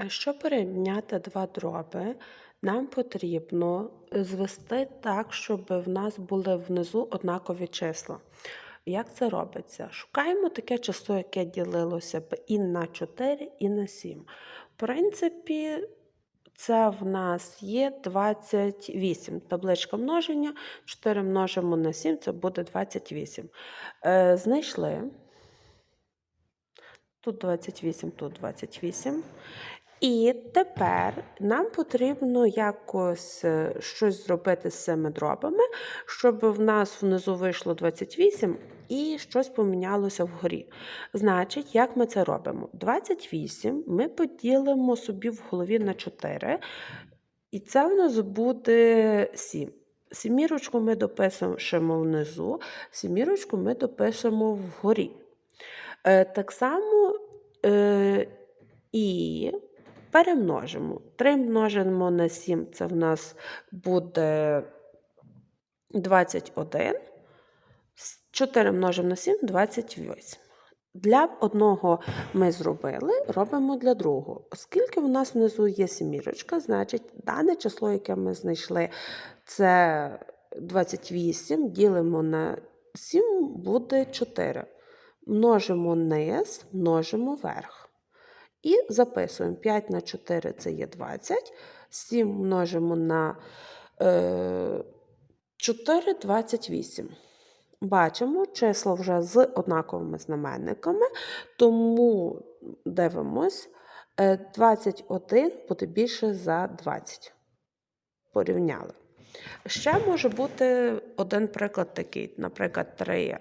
Е, Щоб порівняти два дроби, нам потрібно звести так, щоб в нас були внизу однакові числа. Як це робиться? Шукаємо таке число, яке ділилося б і на 4, і на 7. В принципі, це в нас є 28. Табличка множення. 4 множимо на 7, це буде 28. Е, знайшли. Тут 28, тут 28. І тепер нам потрібно якось е, щось зробити з цими дробами, щоб в нас внизу вийшло 28 і щось помінялося вгорі. Значить, як ми це робимо? 28 ми поділимо собі в голові на 4, і це в нас буде 7. Сімірочку ми допишемо внизу, сімірочку ми допишемо вгорі. Е, так само е, і перемножимо. 3 множимо на 7, це в нас буде 21. 4 множимо на 7 28. Для одного ми зробили, робимо для другого. Оскільки у нас внизу є сімірочка, значить дане число, яке ми знайшли, це 28, ділимо на 7, буде 4. Множимо низ, множимо верх. І записуємо 5 на 4 це є 20. 7 множимо на е, 4 28. Бачимо число вже з однаковими знаменниками, тому дивимось, е, 21 буде більше за 20. Порівняли. Ще може бути один приклад такий, наприклад, 3 е,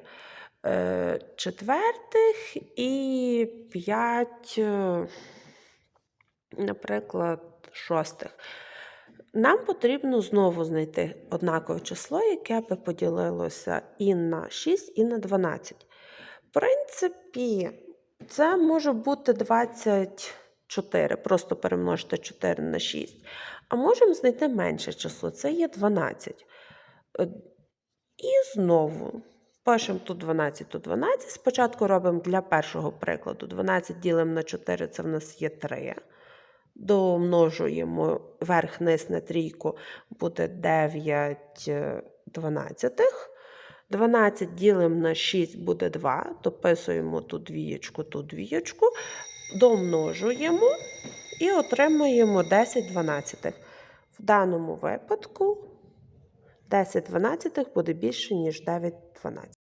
четвертих і 5, наприклад, шостих. Нам потрібно знову знайти однакове число, яке би поділилося і на 6, і на 12. В принципі, це може бути 24, просто перемножити 4 на 6. А можемо знайти менше число, це є 12. Е, І знову пишемо тут 12, тут 12. Спочатку робимо для першого прикладу 12 ділимо на 4, це в нас є 3 домножуємо верх-низ на трійку, буде 9 дванадцятих. 12 ділимо на 6 буде 2, дописуємо тут двієчку, тут двієчку, домножуємо і отримуємо 10 дванадцятих. В даному випадку 10 дванадцятих буде більше, ніж 9 дванадцятих.